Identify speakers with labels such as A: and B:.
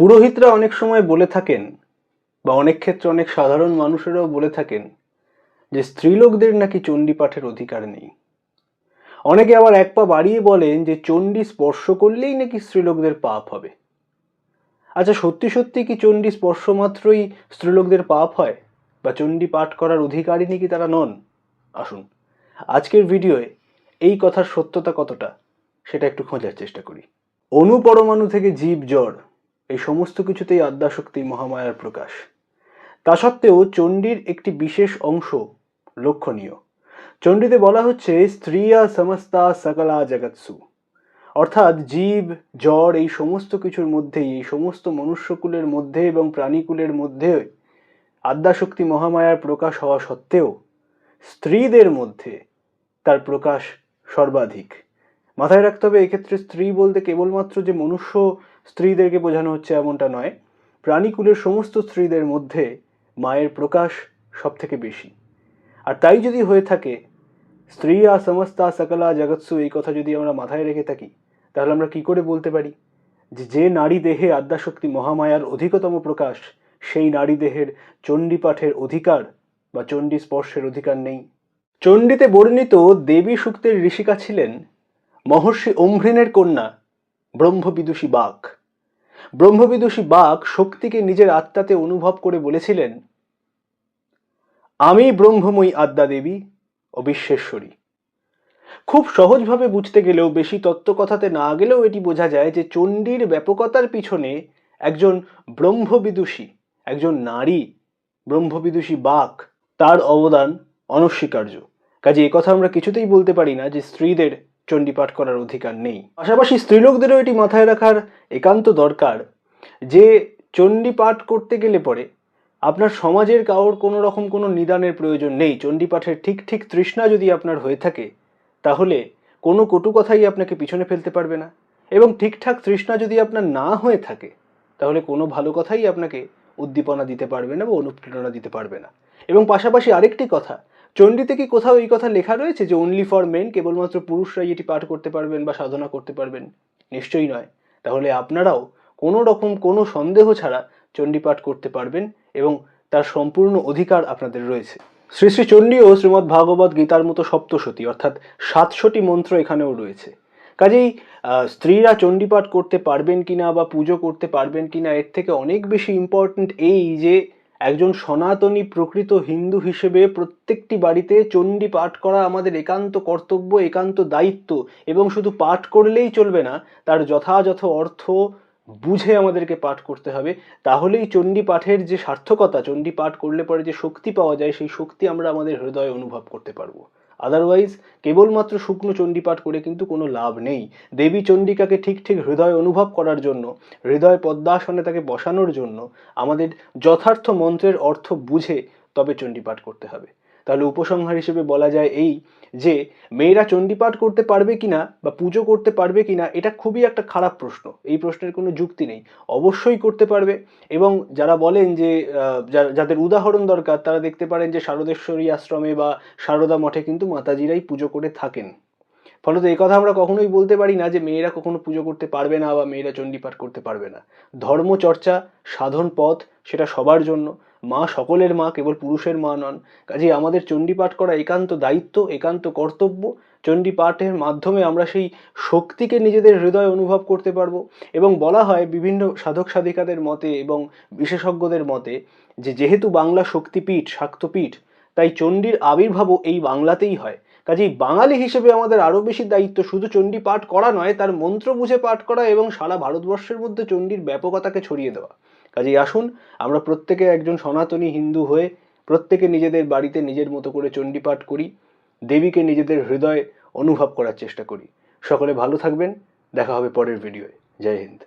A: পুরোহিতরা অনেক সময় বলে থাকেন বা অনেক ক্ষেত্রে অনেক সাধারণ মানুষেরাও বলে থাকেন যে স্ত্রীলোকদের নাকি চণ্ডী পাঠের অধিকার নেই। অনেকে আবার এক পা বাড়িয়ে বলেন যে চণ্ডী স্পর্শ করলেই নাকি স্ত্রীলোকদের পাপ হবে। আচ্ছা সত্যি সত্যি কি চণ্ডী স্পর্শ মাত্রই স্ত্রীলোকদের পাপ হয় বা চণ্ডী পাঠ করার অধিকারী নাকি তারা নন? আসুন, আজকের ভিডিওয়ে এই কথার সত্যতা কতটা সেটা একটু খোঁজার চেষ্টা করি। অনুপরমাণু থেকে জীব জ্বর। এই সমস্ত কিছুতেই আদ্যাশক্তি মহামায়ার প্রকাশ। তা সত্ত্বেও চণ্ডীর একটি বিশেষ অংশ লক্ষণীয়। চণ্ডীতে বলা হচ্ছে, স্ত্রিয়া সমস্তা সকলা জগৎসু। অর্থাৎ জীব, জ্বর, এই সমস্ত কিছুর মধ্যেই, এই সমস্ত মনুষ্যকুলের মধ্যে এবং প্রাণীকুলের মধ্যে আদ্যাশক্তি মহামায়ার প্রকাশ হওয়া সত্ত্বেও স্ত্রীদের মধ্যে তার প্রকাশ সর্বাধিক। মাথায় রাখতে হবে, এক্ষেত্রে স্ত্রী বলতে কেবলমাত্র যে মনুষ্য স্ত্রীদেরকে বোঝানো হচ্ছে এমনটা নয়। প্রাণীকুলের সমস্ত স্ত্রীদের মধ্যে মায়ের প্রকাশ সব থেকে বেশি। আর তাই যদি হয়ে থাকে, স্ত্রীয়া সমস্তা সকলা জগৎসু, এই কথা যদি আমরা মাথায় রেখে থাকি, তাহলে আমরা কি করে বলতে পারি? যে যে নারী দেহে আদ্যাশক্তি মহামায়ার অধিকতম প্রকাশ, সেই নারী দেহের চণ্ডী পাঠের অধিকার বা চণ্ডী স্পর্শের অধিকার নেই। চণ্ডীতে বর্ণিত দেবী সূক্তের ঋষিকা ছিলেন মহর্ষি অম্ভ্রেনের কন্যা ব্রহ্মবিদুষী বাক ব্রহ্মবিদুষী বাক শক্তিকে নিজের আত্মাতে অনুভব করে বলেছিলেন, আমি ব্রহ্মময়ী আদ্যা দেবী ও বিশ্বেশ্বরী। খুব সহজভাবে বুঝতে গেলেও, বেশি তত্ত্বকথাতে না গেলেও এটি বোঝা যায় যে চণ্ডীর ব্যাপকতার পিছনে একজন ব্রহ্মবিদুষী, একজন নারী ব্রহ্মবিদুষী বাক তার অবদান অনস্বীকার্য। কাজে কথা আমরা কিছুতেই বলতে পারি না যে স্ত্রীদের চণ্ডীপাঠ করার অধিকার নেই। পাশাপাশি স্ত্রীলোকদেরও এটি মাথায় রাখার একান্ত দরকার যে, চণ্ডীপাঠ করতে গেলে পরে আপনার সমাজের কারোর কোনো রকম কোনো নিদানের প্রয়োজন নেই। চণ্ডীপাঠের ঠিক ঠিক তৃষ্ণা যদি আপনার হয়ে থাকে, তাহলে কোনো কটু কথাই আপনাকে পিছনে ফেলতে পারবে না। এবং ঠিকঠাক তৃষ্ণা যদি আপনার না হয়ে থাকে, তাহলে কোনো ভালো কথাই আপনাকে উদ্দীপনা দিতে পারবে না বা অনুপ্রেরণা দিতে পারবে না। এবং পাশাপাশি আরেকটি কথা চণ্ডীতে কি কোথাও এই কথা লেখা রয়েছে যে অনলি ফর মেন কেবলমাত্র পুরুষরাই এটি পাঠ করতে পারবেন বা সাধনা করতে পারবেন? নিশ্চয়ই নয়। তাহলে আপনারাও কোনো রকম কোনো সন্দেহ ছাড়া চণ্ডী পাঠ করতে পারবেন এবং তার সম্পূর্ণ অধিকার আপনাদের রয়েছে। শ্রী শ্রী চণ্ডী ও শ্রীমদ্ ভাগবত গীতার মতো সপ্তশতী, অর্থাৎ সাতশোটি মন্ত্র এখানেও রয়েছে। কাজেই স্ত্রীরা চণ্ডীপাঠ করতে পারবেন কিনা বা পুজো করতে পারবেন কিনা, এর থেকে অনেক বেশি ইম্পর্ট্যান্ট এই যে একজন সনাতনী প্রকৃত হিন্দু হিসেবে প্রত্যেকটি বাড়িতে চণ্ডী পাঠ করা আমাদের একান্ত কর্তব্য, একান্ত দায়িত্ব এবং শুধু পাঠ করলেই চলবে না, তার যথাযথ অর্থ বুঝে আমাদেরকে পাঠ করতে হবে। তাহলেই চণ্ডী পাঠের যে সার্থকতা, চণ্ডী পাঠ করলে পরে যে শক্তি পাওয়া যায়, সেই শক্তি আমরা আমাদের হৃদয়ে অনুভব করতে পারব। আদারওয়াইজ কেবলমাত্র শুকনো চণ্ডীপাঠ করে কিন্তু কোনো লাভ নেই। দেবী চণ্ডিকাকে ঠিক ঠিক হৃদয় অনুভব করার জন্য, হৃদয় পদ্মাসনে তাকে বসানোর জন্য আমাদের যথার্থ মন্ত্রের অর্থ বুঝে তবে চণ্ডীপাঠ করতে হবে। তাহলে উপসংহার হিসেবে বলা যায় এই যে, মেয়েরা চণ্ডীপাঠ করতে পারবে কিনা বা পুজো করতে পারবে কিনা, এটা খুবই একটা খারাপ প্রশ্ন। এই প্রশ্নের কোনো যুক্তি নেই। অবশ্যই করতে পারবে এবং যারা বলেন যে যাদের উদাহরণ দরকার, তারা দেখতে পারেন যে, শারদেশ্বরী আশ্রমে বা সারদা মঠে কিন্তু মাতাজিরাই পুজো করে থাকেন। ফলত এই কথা আমরা কখনোই বলতে পারি না যে, মেয়েরা কখনো পুজো করতে পারবে না বা মেয়েরা চণ্ডীপাঠ করতে পারবে না। ধর্মচর্চা, সাধন পথ, সেটা সবার জন্য। মা সকলের মা, কেবল পুরুষের মা নন। কাজেই আমাদের চণ্ডীপাঠ করা একান্ত দায়িত্ব, একান্ত কর্তব্য। চণ্ডী পাঠের মাধ্যমে আমরা সেই শক্তিকে নিজেদের হৃদয়ে অনুভব করতে পারব এবং বলা হয় বিভিন্ন সাধক সাধিকাদের মতে এবং বিশেষজ্ঞদের মতে যে যেহেতু বাংলা শক্তিপীঠ, শাক্তপীঠ, তাই চণ্ডীর আবির্ভাবও এই বাংলাতেই হয়। কাজেই বাঙালি হিসেবে আমাদের আরও বেশি দায়িত্ব শুধু চণ্ডী পাঠ করা নয়, তার মন্ত্র বুঝে পাঠ করা এবং সারা ভারতবর্ষের মধ্যে চণ্ডীর ব্যাপকতাকে ছড়িয়ে দেওয়া। কাজেই আসুন, আমরা প্রত্যেকে একজন সনাতনী হিন্দু হয়ে প্রত্যেকে নিজেদের বাড়িতে নিজের মতো করে চণ্ডীপাঠ করি, দেবীকে নিজেদের হৃদয়ে অনুভব করার চেষ্টা করি। সকলে ভালো থাকবেন, দেখা হবে পরের ভিডিওয়ে জয় হিন্দ।